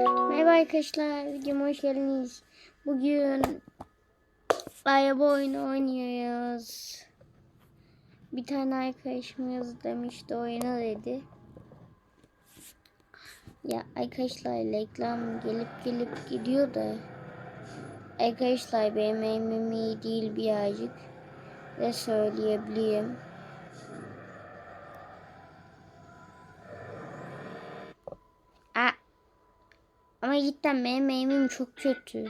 Merhaba arkadaşlar, videoma hoş geldiniz. Bugün araba oyunu oynuyoruz. Bir tane arkadaşımız demişti oyna dedi. Ya arkadaşlar reklam gelip gelip gidiyor da arkadaşlar benim eğimim iyi değil birazcık ve söyleyebileyim. Cidden benim eğimim çok kötü.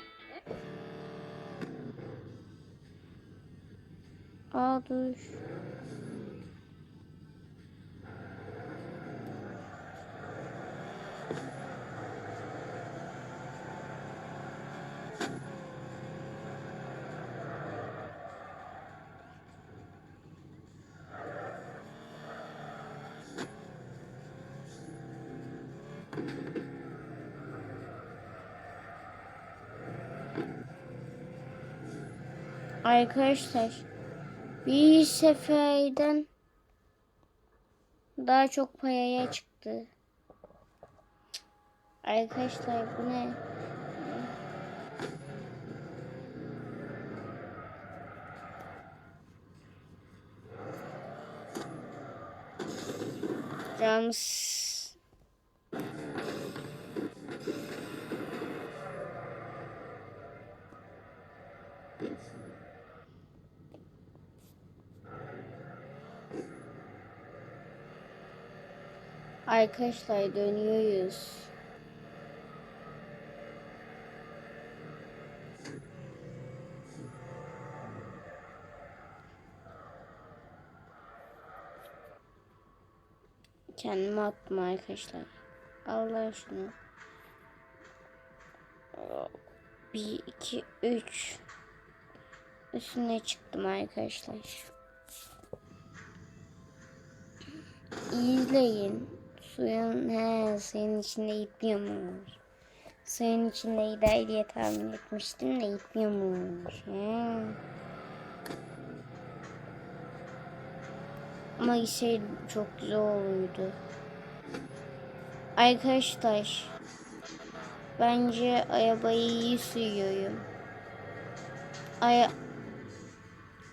Aa dur. Arkadaşlar bir seferden daha çok paraya çıktı. Arkadaşlar bu ne? Cans. Arkadaşlar dönüyoruz. Kendime attım arkadaşlar. Allah şunu. Bir, iki, üç. Üstüne çıktım arkadaşlar. İzleyin. Suyun he, suyun içinde ipliyormuş. Suyun içinde gider diye tahmin etmiştim de ipliyormuş. He. Ama şey çok güzel olurdu. Arkadaşlar bence arabayı iyi sürüyorum. Aya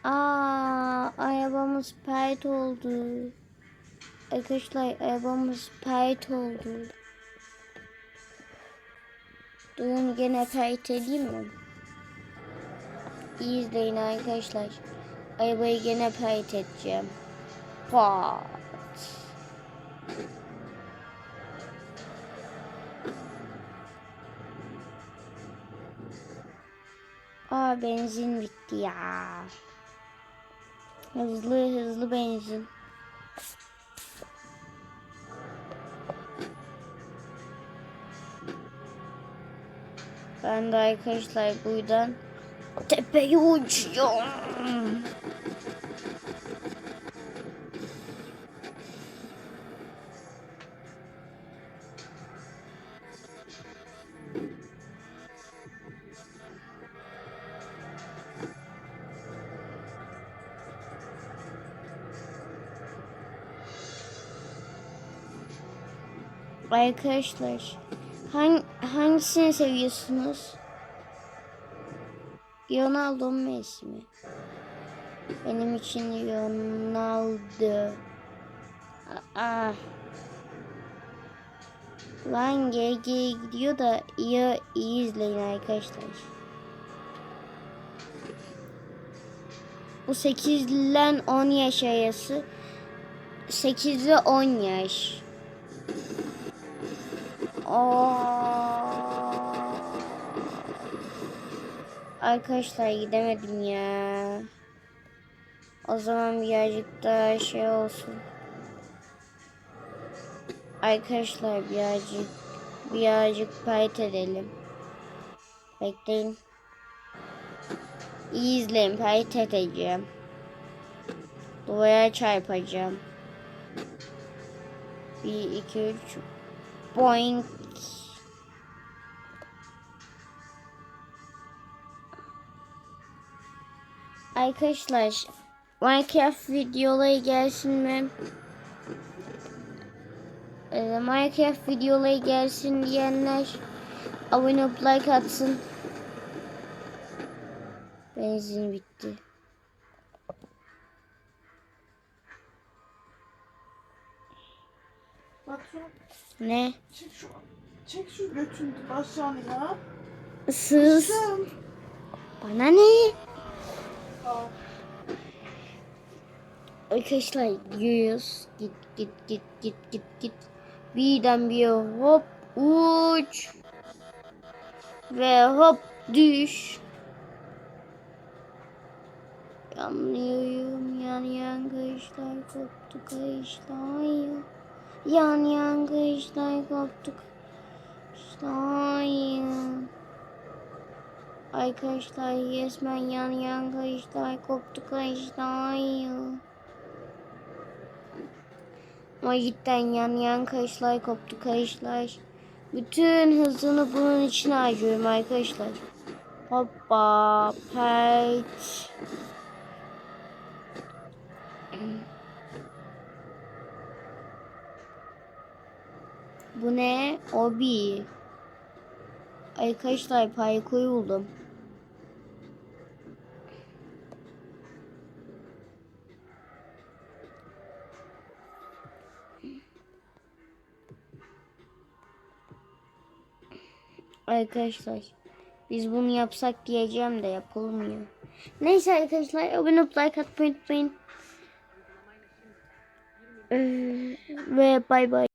Aa, arabamız pert oldu. Arkadaşlar arabamız pert oldu. Durun gene pert edeyim mi? İyi izleyin arkadaşlar. Arabayı gene pert edeceğim. Pat. Aa benzin bitti ya. Hızlı hızlı benzin. Ben de arkadaşlar buradan tepeye uçuyorum. Arkadaşlar hangisini seviyorsunuz? Ronaldo Messi mi? Benim için Ronaldo. Aa. Lan GG gidiyor da iyi, iyi izleyin arkadaşlar. Bu 8 ile 10 yaş arası. 8 ile 10 yaş. Aa. Arkadaşlar gidemedim ya. O zaman birazcık daha şey olsun. Arkadaşlar birazcık birazcık payet edelim. Bekleyin. İyi izleyin payet edeceğim. Duvara çarpacağım. Bir, iki, üç. Boing. Arkadaşlar Minecraft videoları gelsin mi? Ee, Minecraft videoları gelsin diyenler abone olup like atsın. Benzin bitti. Batu Ne? çek şu çek şu götün aşağıya ya. Sız. Kızım. Bana ne? Arkadaşlar gidiyoruz. Git git git git git git. Birden bir hop uç. Ve hop düş. Yanlıyorum yan yan kayışlar koptu kayışlar ya. Yan yan kayışlar koptu kayışlar ya. Arkadaşlar resmen yan yan kayışlar koptu ya. Ama cidden yan yan kayışlar koptu kayışlar. Bütün hızını bunun için harcıyorum arkadaşlar. Hoppa pert. Bu ne? Obi. Arkadaşlar parkur buldum. Arkadaşlar biz bunu yapsak diyeceğim de yapılmıyor. Neyse arkadaşlar abone olup like atmayı unutmayın. Ee, ve bay bay.